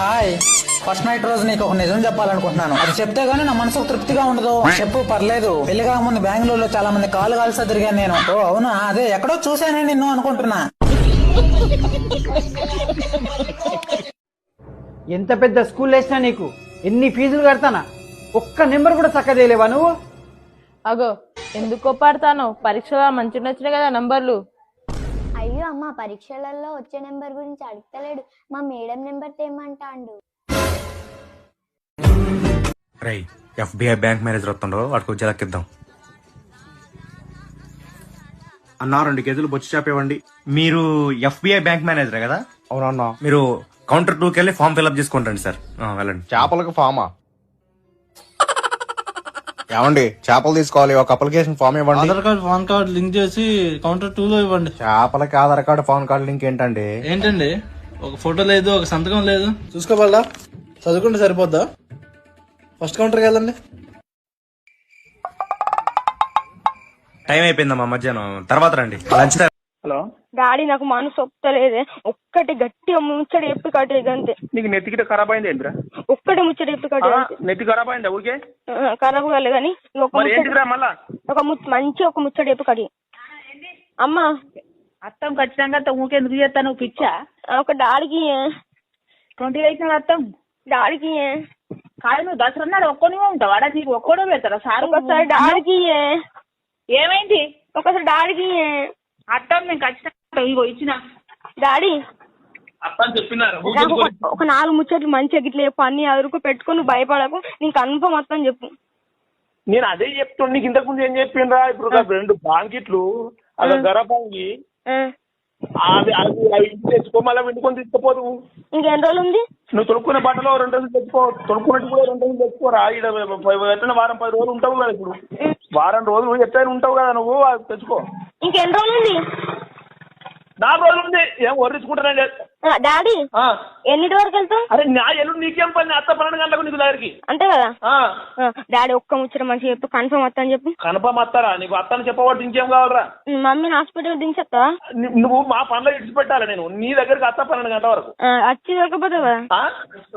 Hi. First night రోజు నీకు ఒక నిజం చెప్పాలనుకుంటున్నాను. అది చెప్తే గానీ నా మనసుకు తృప్తిగా ఉండదు. చెప్పు పర్లేదు. పెళ్ళి కాకముందు బెంగళూరులో చాలా మంది కాలు కాల్సా తిరిగాను నేను. ఓ అవునా? అదే ఎక్కడో చూసానే నిన్ను అనుకుంటున్నా. ఎంత పెద్ద స్కూల్ వేసినా నీకు? ఎన్ని ఫీజులు కడతానా? ఒక్క నెంబర్ కూడా చక్కదేలేవా నువ్వు? అగో ఎందుకు కోపాడతాను పరీక్షలో మంచిగా వచ్చినాయి కదా నంబర్లు. అమ్మ పరీక్షలలో వచ్చే నెంబర్ గురించి అడుగుతలేడు. మా మేడం నెంబర్ తేమంటాండు. రై ఎఫ్బిఐ బ్యాంక్ మేనేజర్ వస్తుండో వాడికి వచ్చి లెక్కిద్దాం అన్నా రెండు కేజీలు బొచ్చు చేపేవండి మీరు ఎఫ్బిఐ బ్యాంక్ మేనేజర్ కదా? అవునన్నా. మీరు కౌంటర్ టూకి వెళ్ళి ఫామ్ ఫిల్అప్ చేసుకుంటండి సార్. ఆ, వెళ్ళండి. చేపలకు ఫామా? ఏమండి చేపలు తీసుకోవాలి ఒక అప్లికేషన్ ఫామ్ ఇవ్వండి. Aadhaar card PAN card link చేసి కౌంటర్ టూ లో ఇవ్వండి. చేపలకి Aadhaar card phone card link ఏంటండి? ఏంటండి? ఒక ఫోటో లేదు ఒక సంతకం లేదు. చూసుకోవాలా? చదువుకుంటే సరిపోద్దా? ఫస్ట్ కౌంటర్కి వెళ్ళండి. టైం అయిపోయిందమ్మా మధ్యాహ్నం. తర్వాత రండి. లంచ్ టైం డాడీ నాకు మనసు ఒప్పుతలేదే ఒక్కటి గట్టిగా ముచ్చడి చెప్పి కట్టేది అంతే. నీకు నెత్తికిట ఖరాబ్ అయింది ఏంద్రా? ఒక్కటి ముచ్చడి చెప్పి కట్టేది నెత్తి ఖరాబ్ అయిందా ఊరికే? ఖరాబ్ కాలేదు కానీ ఒక ఏంటిదిరా మళ్ళా? ఒక ముచ్చ- మంచి ఒక ముచ్చడి చెప్పి కడి అమ్మా. అత్తం ఖచ్చితంగా ఊకే ఎందుకు చేస్తాను పిచ్చా? ఒక డాడీకి ట్వంటీ నాడు అత్తం? డాడీకి కాదు నువ్వు దసరా నాడు ఒక్కని ఉంటావు? వాడా నీకు ఒక్కడో పెడతారా? సార్? ఒకసారి డాడీకి ఏమైంది? ఒకసారి డాడీకి అత్తం నేను ఖచ్చితంగా ఇగో ఇచ్చిన. డాడీ అత్తని చెప్పినారు. నాకు ఒక- ఒక నాలుగు ముచ్చట్లు మంచిగా గిట్ల చెప్పు అన్ని అదురుకు పెట్టుకొని నువ్వు భయపడకు నీకు కన్ఫర్మ్ మొత్తం చెప్పు. నేను అదే చెప్తుండే నీకు ఇంతకు ముందు ఏం చెప్పిండ్రా? ఇప్పుడు ఒక రెండు బాంకిట్లు అలా గరబాంగి ఆ, అవి అవి అవి ఇంటికి తెచ్చుకో మళ్ళీ వండుకొని తీసుకుపోదు. ఇంకెన్ని రోజులు ఉంది? నువ్వు తొడుక్కునే బట్టలో రెండు రోజులు తెచ్చుకో తొడుక్కున్నట్టు కూడా రెండు రోజులు తెచ్చుకోరా? ఇక్కడ ఎట్లా వారం పది రోజులు ఉంటావు కదా ఇప్పుడు. వారం రోజులు ఎట్లయినా ఉంటావు కదా నువ్వు అది తెచ్చుకో. ఇంకెన్ని రోజులు ఉంది నాలుగు రోజులు ఉంది ఏం వర్రించుకుంటానండి డాడీ. ఎన్నిటి వరకు వెళ్తావు? అరే నా ఎల్లుండి నీకేం పని? అత్త పన్నెండు గంటలకు నీకు దగ్గరికి. అంతే కదా? డాడీ ఒక్క ముచ్చట మంచిగా చెప్పు. కన్ఫర్మ్ వస్తా అని చెప్పు. కన్ఫర్మ్ వస్తారా? నీకు అత్తని చెప్పబట్టి ఇంకేం కావాలరా? మీ మమ్మీని హాస్పిటల్ దించేస్తావా? ని- నువ్వు మా పనులు ఇడిచిపెట్టాలి నేను. నీ దగ్గరికి అత్త పన్నెండు గంటల వరకు. వచ్చి దొరకపోతావు కదా?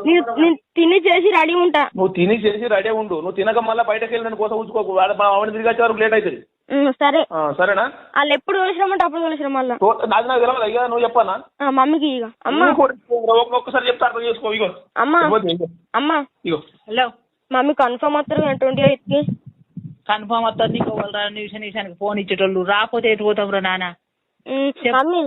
నేను తిని చేసి రెడీ ఉంటా. నువ్వు తిని చేసి రెడీ ఉండు. నువ్వు తినక మళ్ళీ బయటకు వెళ్ళి నన్ను కోసం ఉంచుకోకు. మా ఆవిడ తిరిగి వచ్చే వరకు లేట్ అవుతుంది. సరే. సరేనా? వాళ్ళు ఎప్పుడు తోలిసినామంటే అప్పుడు తోలిసినాం మళ్ళా. తో- నాది నాకు తెలియదు అయ్యా నువ్వు చెప్పానా? ఆ, మమ్మీకి ఇక అమ్మ. ఒక్కసారి చెప్తా అర్థం చేసుకో ఇగో. అమ్మ. ఇవ్వద్దు, ఇగో. అమ్మ. ఇగో. హలో. మమ్మీ కన్ఫర్మ్ వస్తారు ట్వంటీ ఎయిత్కి కన్ఫర్మ్ వస్తుంది నీకు వాళ్ళు రా నిమిషం నిమిషానికి ఫోన్ ఇచ్చేటోళ్ళు. రాకపోతే ఎటు పోతాం రా నాన్న? మమ్మీ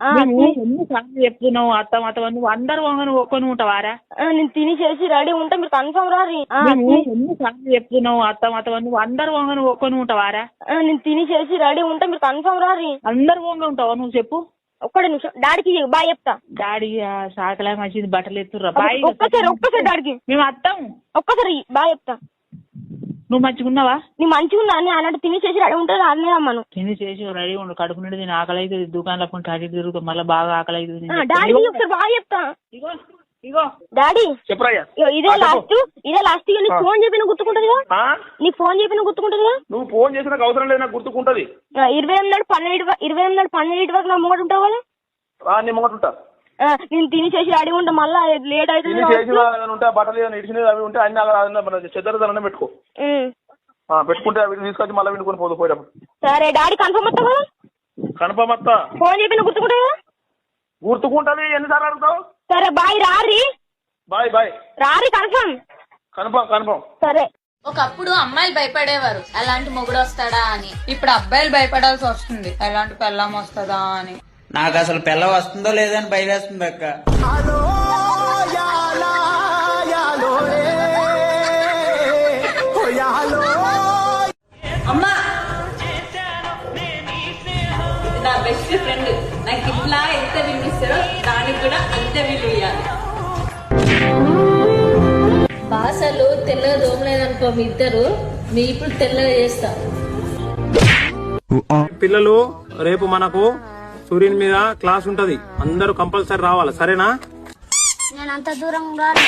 ఆ, నువ్వు ఎన్నిసార్లు చెప్తున్నావు అత్తం నువ్వు అందరు ఒక్కని ఉంటావారా? నేను తిని చేసి రెడీ ఉంటా మీరు కన్ఫర్మ్ రారి ఆ, నువ్వు ఎన్నిసార్లు చెప్తున్నావు అత్తం నువ్వు అందరు ఒక్కని ఉంటావారా? నేను తిని చేసి రెడీ ఉంటా మీరు కన్ఫర్మ్ రారి అందరు వంగ ఉంటావా నువ్వు చెప్పు? ఒక్కడే నిమిషం. డాడీకి బాయ్ చెప్తా. డాడీ సాకలా మంచిది బట్టలు ఎత్తుర్రా. బాయ్ ఒక్కసారి ఒక్కసారి డాడీకి. మేము అత్తం ఒక్కసారి బాయ్ చెప్తా. నువ్వు మంచిగా ఉన్నావా నీ మంచిగా అని అన్నట్టు తిని చేసి రెడీ ఉంటుంది అన్నీ అమ్మను తిని చేసి రెడీ ఉండు కడుపు నిండి నేను ఆకలి అవుతుంది దుకాణంలో కొంటే అటు ఇటు తిరుగుతాం మళ్ళీ బాగా ఆకలి అవుతుంది ఆ, డాడీకి ఒకసారి బాయ్ చెప్తా. ఇగో ఇగో డాడీ చెప్పురాయ్యా ఇదే లాస్ట్ ఇదే లాస్ట్ ఇక నీకు ఫోన్ చెప్పిన గుర్తుకుంటుందిగా ఆ? నీకు ఫోన్ చెప్పిన గుర్తుకుంటుందిగా నువ్వు ఫోన్ చేసిన అవసరం లేదు నాకు గుర్తుకుంటది. ఆ, ఇరవై ఎనిమిది నాడు పన్నెండు ఇరవై ఎనిమిది నాడు పన్నెండు వరకు నా ముంగట ఉంటావు కదా? ఆ, నీ ముంగట ఉంటా. ఆ, నేను తిని చేసి రెడీ ఉంటా మళ్ళా లేట్ అవుతుంది ఉంటే బట్టలు ఇడిచినవి అవి ఉంటే అన్ని చెద్దరదనం పెట్టుకో. పెట్టుకుంటే అవి తీసుకొచ్చి మళ్ళీ వినుకొని పోదు పోయేటప్పుడు సరే డాడీ కన్ఫర్మ్ వస్తావు కదా? కన్ఫర్మ్ అత్త. ఫోన్ చెప్పిన గుర్తుకుంటుంది కదా గుర్తుకుంటది ఎన్నిసార్లు అడుగుతావు? సరే bye రారి. Bye bye. రారి confirm. Confirm confirm. సరే. ఒకప్పుడు అమ్మాయిలు భయపడేవారు ఎలాంటి మొగుడు వస్తాడా అని. ఇప్పుడు అబ్బాయిలు భయపడాల్సి వస్తుంది ఎలాంటి పెళ్ళాం వస్తుందా అని. నాకు అసలు పిల్ల వస్తుందో లేదో అని భయం వేస్తుంది అక్క తెల్లగా దోమలేదనుకో మీ ఇద్దరు మీ ఇప్పుడు తెల్లగా చేస్తాం. పిల్లలు రేపు మనకు సూర్యుని మీద క్లాస్ ఉంటది. అందరూ కంపల్సరీ రావాలి. సరేనా? నేను అంత దూరం రాను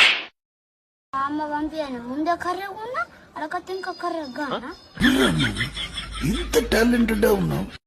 మా అమ్మ పంపించాను ముందే కర్రె ఉన్నా ఇంకా కర్రె గానా?